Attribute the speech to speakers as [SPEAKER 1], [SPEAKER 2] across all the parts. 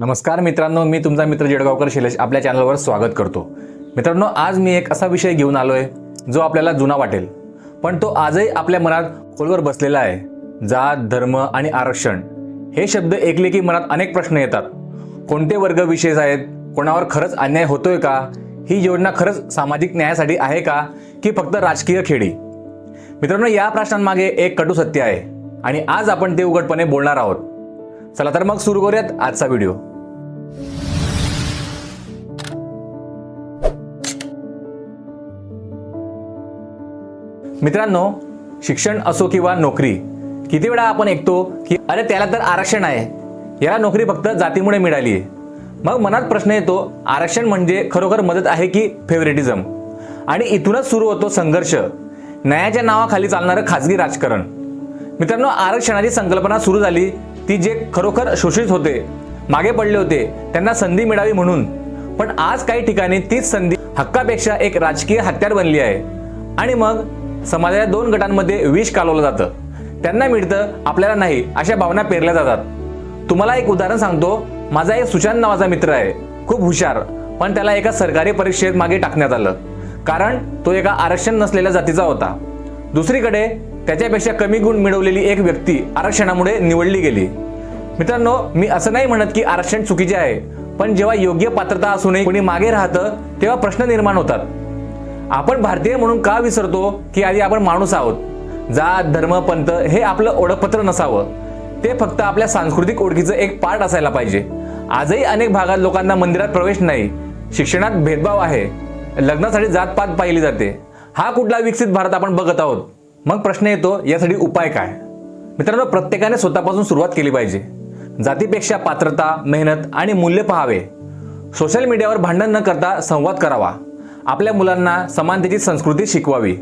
[SPEAKER 1] नमस्कार मित्रांनो मी तुमचा मित्र जेडगावकर शैलेश आपल्या चॅनलवर स्वागत करतो. मित्रांनो आज मी एक असा विषय घेऊन आलो आहे जो आपल्याला जुना वाटेल. पण तो आजही आपल्या मनात खोलवर बसलेला आहे. जात धर्म आणि आरक्षण हे शब्द ऐकले की मनात अनेक प्रश्न येतात. कोणते वर्ग विशेष आहेत? कोणावर खरंच अन्याय होतोय का? ही योजना खरंच सामाजिक न्यायासाठी आहे का? की फक्त राजकीय खेळी मित्रांनो या प्रश्नांमागे एक कटू सत्य आहे. आणि आज आपण ते उघडपणे बोलणार आहोत. चला तर मग सुरू करूयात आजचा व्हिडिओ मित्रांनो शिक्षण असो किंवा नोकरी किती वेळा आपण ऐकतो की अरे त्याला तर आरक्षण आहे. याला नोकरी फक्त जातीमुळे मिळाली आहे. मग मनात प्रश्न येतो आरक्षण म्हणजे खरोखर मदत आहे की फेवरेटिझम आणि इथूनच सुरू होतो संघर्ष. न्यायाच्या नावाखाली चालणारं खाजगी राजकारण. मित्रांनो आरक्षणाची संकल्पना सुरू झाली ती जे खरोखर शोषित होते मागे पडले होते त्यांना संधी मिळावी म्हणून. पण आज काही ठिकाणी तीच संधी हक्कापेक्षा एक राजकीय हत्यार बनली आहे. आणि मग समाजाच्या दोन गटांमध्ये विष कालवलं जातं. त्यांना मिळतं आपल्याला नाही अशा भावना पेरल्या जातात. तुम्हाला एक उदाहरण सांगतो. माझा एक सुशांत नावाचा मित्र आहे. खूप हुशार पण त्याला एका सरकारी परीक्षेत मागे टाकण्यात आलं. कारण तो एका आरक्षण नसलेल्या जातीचा होता. दुसरीकडे त्याच्यापेक्षा कमी गुण मिळवलेली एक व्यक्ती आरक्षणामुळे निवडली गेली. मित्रांनो मी असं नाही म्हणत की आरक्षण चुकीचे आहे पण जेव्हा योग्य पात्रता असूनही कोणी मागे राहतं तेव्हा प्रश्न निर्माण होतात. आपण भारतीय म्हणून का विसरतो की आधी आपण माणूस आहोत? जात धर्म पंथ हे आपलं ओळखपत्र नसावं. ते फक्त आपल्या सांस्कृतिक ओळखीचं एक पार्ट असायला पाहिजे. आजही अनेक भागात लोकांना मंदिरात प्रवेश नाही शिक्षणात भेदभाव आहे. लग्नासाठी जातपात पाहिली जाते. हा कुठला विकसित भारत आपण बघत आहोत? मग प्रश्न येतो यासाठी उपाय काय? मित्रांनो प्रत्येकाने स्वतःपासून सुरुवात केली पाहिजे. जातीपेक्षा पात्रता मेहनत आणि मूल्य पहावे. सोशल मीडियावर भांडण न करता संवाद करावा. आपल्या मुलांना समानतेची संस्कृती शिकवावी.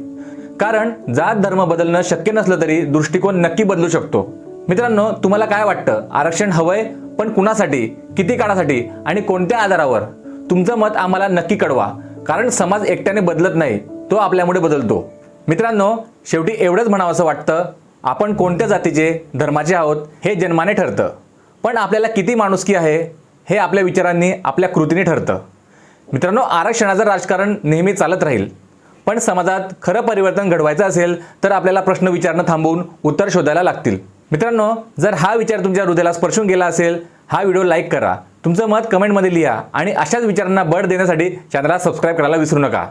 [SPEAKER 1] कारण जात धर्म बदलणं शक्य नसलं तरी दृष्टिकोन नक्की बदलू शकतो. मित्रांनो तुम्हाला काय वाटतं? आरक्षण हवंय पण कुणासाठी किती काळासाठी आणि कोणत्या आधारावर? तुमचं मत आम्हाला नक्की कळवा. कारण समाज एकट्याने बदलत नाही तो आपल्यामुळे बदलतो. मित्रांनो शेवटी एवढंच म्हणावं असं वाटतं आपण कोणत्या जातीचे धर्माचे आहोत हे जन्माने ठरतं. पण आपल्याला किती माणुसकी आहे हे आपल्या विचारांनी आपल्या कृतीने ठरतं. मित्रांनो आरक्षणाचं राजकारण नेहमी चालत राहील. पण समाजात खरं परिवर्तन घडवायचं असेल तर आपल्याला प्रश्न विचारणं थांबवून उत्तर शोधायला लागतील. मित्रांनो जर हा विचार तुमच्या हृदयाला स्पर्शून गेला असेल हा व्हिडिओ लाईक करा. तुमचं मत कमेंटमध्ये लिहा आणि अशाच विचारांना बळ देण्यासाठी चॅनलला सबस्क्राईब करायला विसरू नका.